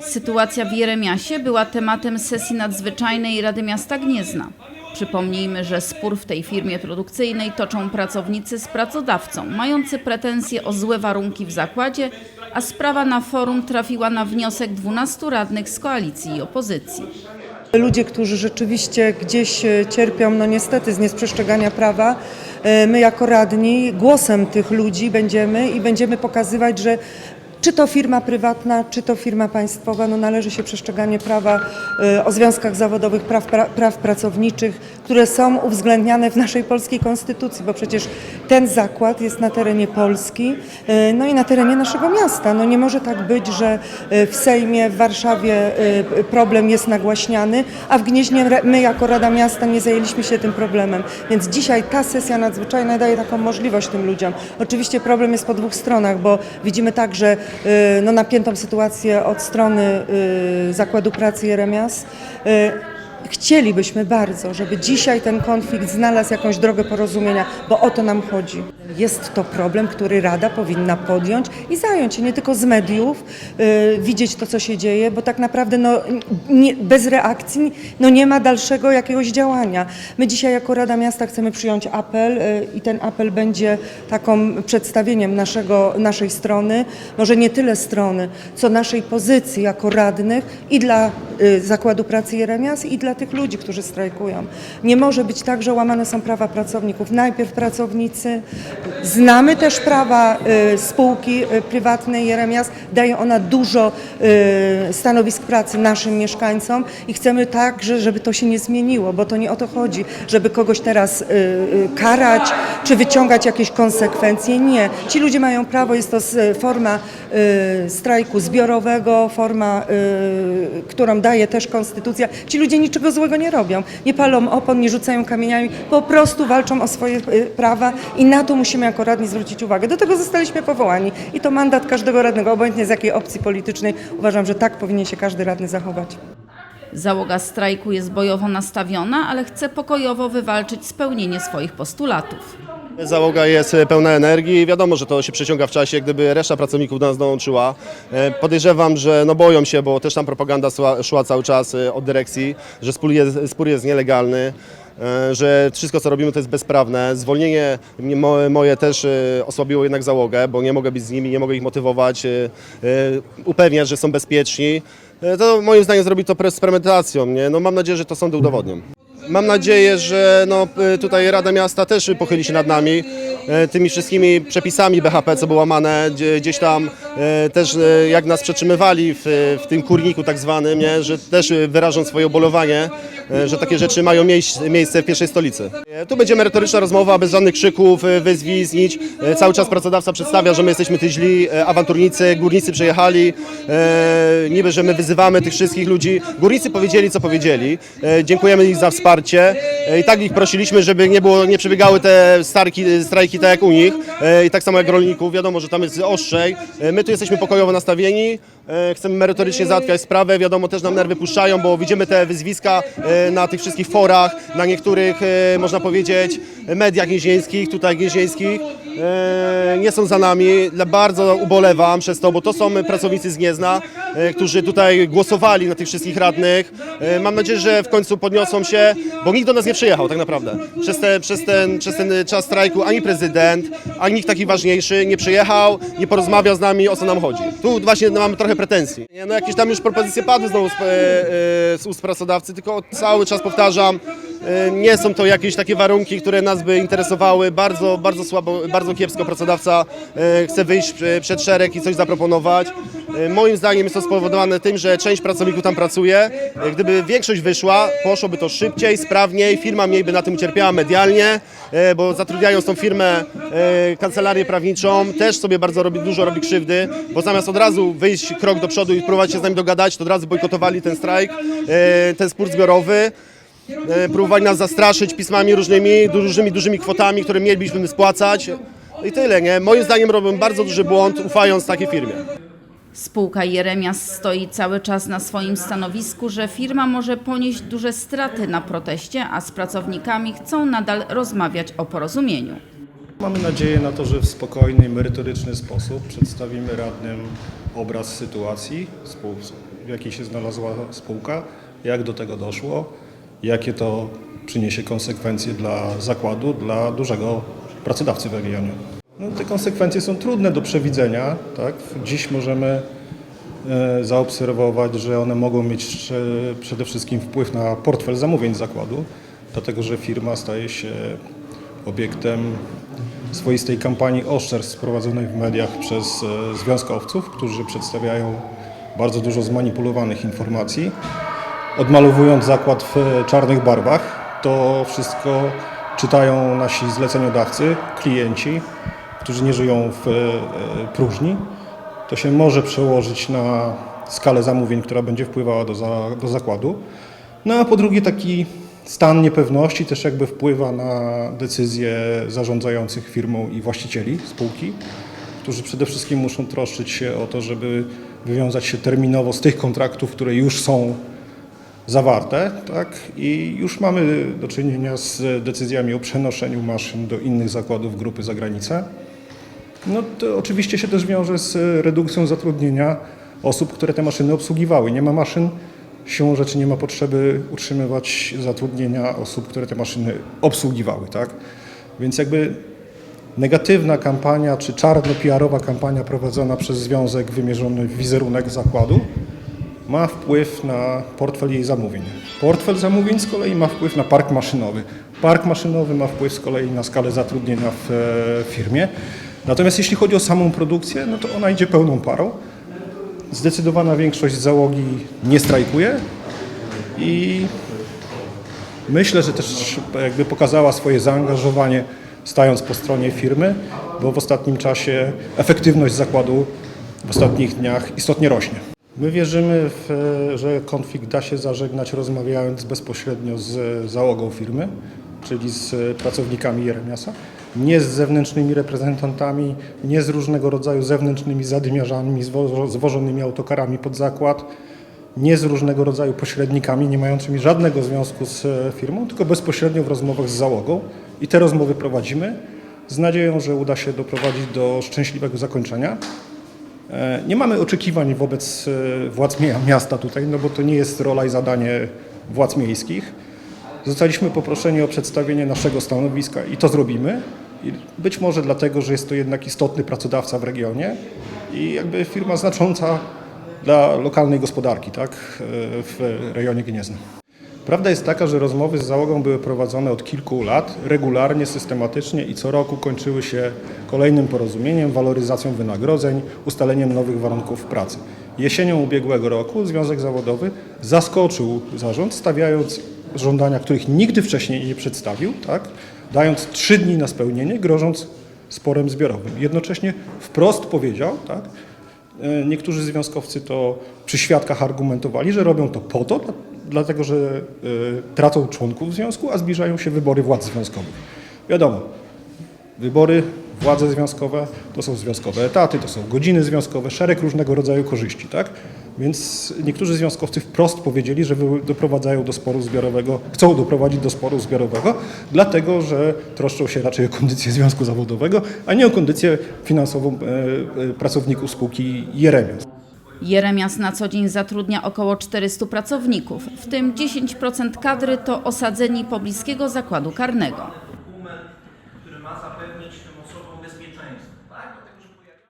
Sytuacja w Jeremiasie była tematem sesji nadzwyczajnej Rady Miasta Gniezna. Przypomnijmy, że spór w tej firmie produkcyjnej toczą pracownicy z pracodawcą, mający pretensje o złe warunki w zakładzie, a sprawa na forum trafiła na wniosek 12 radnych z koalicji i opozycji. Ludzie, którzy rzeczywiście gdzieś e, cierpią, no niestety, z niesprzestrzegania prawa, e, my jako radni głosem tych ludzi będziemy i będziemy pokazywać, że czy to firma prywatna, czy to firma państwowa, no należy się przestrzeganie prawa e, o związkach zawodowych, praw, pra, praw pracowniczych, które są uwzględniane w naszej polskiej konstytucji, bo przecież ten zakład jest na terenie Polski, e, no i na terenie naszego miasta. No nie może tak być, że e, w Sejmie, w Warszawie e, problem jest nagłaśniany, a w Gnieźnie my jako Rada Miasta nie zajęliśmy się tym problemem. Więc dzisiaj ta sesja nadzwyczajna daje taką możliwość tym ludziom. Oczywiście problem jest po dwóch stronach, bo widzimy także no, napiętą sytuację od strony Zakładu Pracy Jeremias. Chcielibyśmy bardzo, żeby dzisiaj ten konflikt znalazł jakąś drogę porozumienia, bo o to nam chodzi. Jest to problem, który Rada powinna podjąć i zająć się nie tylko z mediów, y, widzieć to, co się dzieje, bo tak naprawdę no, nie, bez reakcji no, nie ma dalszego jakiegoś działania. My dzisiaj jako Rada Miasta chcemy przyjąć apel y, i ten apel będzie taką przedstawieniem naszego, naszej strony, może nie tyle strony, co naszej pozycji jako radnych i dla y, Zakładu Pracy Jeremias i dla tych ludzi, którzy strajkują. Nie może być tak, że łamane są prawa pracowników. Najpierw pracownicy, znamy też prawa y, spółki y, prywatnej Jeremias, daje ona dużo y, stanowisk pracy naszym mieszkańcom i chcemy także, żeby to się nie zmieniło, bo to nie o to chodzi, żeby kogoś teraz karać czy wyciągać jakieś konsekwencje. Nie. Ci ludzie mają prawo, jest to forma strajku zbiorowego, forma, którą daje też konstytucja. Ci ludzie niczego złego nie robią. Nie palą opon, nie rzucają kamieniami, po prostu walczą o swoje y, prawa i na to musimy jako radni zwrócić uwagę. Do tego zostaliśmy powołani i to mandat każdego radnego, obojętnie z jakiej opcji politycznej. Uważam, że tak powinien się każdy radny zachować. Załoga strajku jest bojowo nastawiona, ale chce pokojowo wywalczyć spełnienie swoich postulatów. Załoga jest pełna energii. Wiadomo, że to się przeciąga w czasie, gdyby reszta pracowników do nas dołączyła. E, Podejrzewam, że no boją się, bo też tam propaganda szła, cały czas e, od dyrekcji, że spór jest, spór jest nielegalny. e, Że wszystko co robimy to jest bezprawne. Zwolnienie moje też osłabiło jednak załogę, bo nie mogę być z nimi, nie mogę ich motywować, upewniać, że są bezpieczni. To moim zdaniem zrobi to z premedytacją. Nie? No mam nadzieję, że to sądy udowodnią. Mam nadzieję, że no, tutaj Rada Miasta też pochyli się nad nami y, tymi wszystkimi przepisami BHP, co było łamane gdzie- gdzieś tam y, też y, jak nas przetrzymywali w, w tym kurniku tak zwanym, nie? że też wyrażą swoje obolowanie, że takie rzeczy mają miejsc, miejsce w pierwszej stolicy. Y, Tu będzie merytoryczna rozmowa, bez żadnych krzyków, y, wyzwisk, Cały czas pracodawca przedstawia, że my jesteśmy ty źli, awanturnicy, górnicy przyjechali, niby, że my wyzywamy tych wszystkich ludzi. Górnicy powiedzieli, co powiedzieli. E, Dziękujemy ich za wsparcie E, i tak ich prosiliśmy, żeby nie, było, nie przebiegały te starki, strajki tak jak u nich E, i tak samo jak rolników. Wiadomo, że tam jest ostrzej. E, My tu jesteśmy pokojowo nastawieni, e, chcemy merytorycznie załatwiać sprawę. Wiadomo, też nam nerwy puszczają, bo widzimy te wyzwiska e, na tych wszystkich forach, na niektórych, e, można powiedzieć, mediach gnieźnieńskich, tutaj gnieźnieńskich. E, nie są za nami. Bardzo ubolewam przez to, bo to są pracownicy z Gniezna, e, którzy tutaj głosowali na tych wszystkich radnych. E, Mam nadzieję, że w końcu podniosą się, bo nikt do nas nie przyjechał tak naprawdę. Przez, te, przez, ten, przez ten czas strajku ani prezydent, ani nikt taki ważniejszy nie przyjechał, nie porozmawiał z nami, o co nam chodzi. Tu właśnie mamy trochę pretensji. No jakieś tam już propozycje padły znowu z, z ust pracodawcy, tylko cały czas powtarzam, Nie są to jakieś takie warunki, które nas by interesowały. Bardzo, bardzo słabo, bardzo kiepsko pracodawca e, chce wyjść e, przed szereg i coś zaproponować. E, Moim zdaniem jest to spowodowane tym, że część pracowników tam pracuje. E, Gdyby większość wyszła, poszłoby to szybciej, sprawniej, firma mniej by na tym ucierpiała medialnie, e, bo zatrudniają tą firmę, e, kancelarię prawniczą, też sobie bardzo robi, dużo robi krzywdy, bo zamiast od razu wyjść krok do przodu i próbować się z nami dogadać, to od razu bojkotowali ten strajk, e, ten spór zbiorowy. E, próbowali nas zastraszyć pismami różnymi, dużymi, dużymi kwotami, które mielibyśmy spłacać. I tyle, nie? Moim zdaniem robią bardzo duży błąd, ufając takiej firmie. Spółka Jeremias stoi cały czas na swoim stanowisku, że firma może ponieść duże straty na proteście, a z pracownikami chcą nadal rozmawiać o porozumieniu. Mamy nadzieję na to, że w spokojny merytoryczny sposób przedstawimy radnym obraz sytuacji, w jakiej się znalazła spółka, jak do tego doszło, jakie to przyniesie konsekwencje dla zakładu, dla dużego pracodawcy w regionie. No, te konsekwencje są trudne do przewidzenia. Tak? Dziś możemy e, zaobserwować, że one mogą mieć przede wszystkim wpływ na portfel zamówień zakładu, dlatego że firma staje się obiektem swoistej kampanii oszczerstw prowadzonej w mediach przez e, związkowców, którzy przedstawiają bardzo dużo zmanipulowanych informacji, odmalowując zakład w czarnych barwach. To wszystko czytają nasi zleceniodawcy, klienci, którzy nie żyją w e, próżni. To się może przełożyć na skalę zamówień, która będzie wpływała do, za, do zakładu. No a po drugie taki stan niepewności też jakby wpływa na decyzje zarządzających firmą i właścicieli spółki, którzy przede wszystkim muszą troszczyć się o to, żeby wywiązać się terminowo z tych kontraktów, które już są zawarte, tak? I już mamy do czynienia z decyzjami o przenoszeniu maszyn do innych zakładów grupy za granicę. No to oczywiście się też wiąże z redukcją zatrudnienia osób, które te maszyny obsługiwały. Nie ma maszyn, siłą rzeczy nie ma potrzeby utrzymywać zatrudnienia osób, które te maszyny obsługiwały, tak? Więc jakby negatywna kampania czy czarno-PR-owa kampania prowadzona przez związek wymierzony w wizerunek zakładu ma wpływ na portfel jej zamówień. Portfel zamówień z kolei ma wpływ na park maszynowy. Park maszynowy ma wpływ z kolei na skalę zatrudnienia w e, firmie. Natomiast jeśli chodzi o samą produkcję, no to ona idzie pełną parą. Zdecydowana większość załogi nie strajkuje i myślę, że też jakby pokazała swoje zaangażowanie stając po stronie firmy, bo w ostatnim czasie efektywność zakładu w ostatnich dniach istotnie rośnie. My wierzymy, w, że konflikt da się zażegnać rozmawiając bezpośrednio z załogą firmy, czyli z pracownikami Jeremiasa, nie z zewnętrznymi reprezentantami, nie z różnego rodzaju zewnętrznymi zadymiarzami zwo- zwożonymi autokarami pod zakład, nie z różnego rodzaju pośrednikami nie mającymi żadnego związku z firmą, tylko bezpośrednio w rozmowach z załogą. I te rozmowy prowadzimy z nadzieją, że uda się doprowadzić do szczęśliwego zakończenia. E, Nie mamy oczekiwań wobec e, władz mia- miasta tutaj, no bo to nie jest rola i zadanie władz miejskich. Zostaliśmy poproszeni o przedstawienie naszego stanowiska i to zrobimy. I być może dlatego, że jest to jednak istotny pracodawca w regionie i jakby firma znacząca dla lokalnej gospodarki, tak, e, w rejonie Gniezna. Prawda jest taka, że rozmowy z załogą były prowadzone od kilku lat, regularnie, systematycznie i co roku kończyły się kolejnym porozumieniem, waloryzacją wynagrodzeń, ustaleniem nowych warunków pracy. Jesienią ubiegłego roku Związek Zawodowy zaskoczył zarząd, stawiając żądania, których nigdy wcześniej nie przedstawił, tak, dając trzy dni na spełnienie, grożąc sporem zbiorowym. Jednocześnie wprost powiedział, tak, E, Niektórzy związkowcy to przy świadkach argumentowali, że robią to po to, dlatego że e, tracą członków związku, a zbliżają się wybory władz związkowych. Wiadomo, wybory, władze związkowe to są związkowe etaty, to są godziny związkowe, szereg różnego rodzaju korzyści, tak? Więc niektórzy związkowcy wprost powiedzieli, że doprowadzają do sporu zbiorowego, chcą doprowadzić do sporu zbiorowego, dlatego że troszczą się raczej o kondycję związku zawodowego, a nie o kondycję finansową e, e, pracowników spółki Jeremias. Jeremias na co dzień zatrudnia około 400 pracowników, w tym 10% kadry to osadzeni pobliskiego zakładu karnego.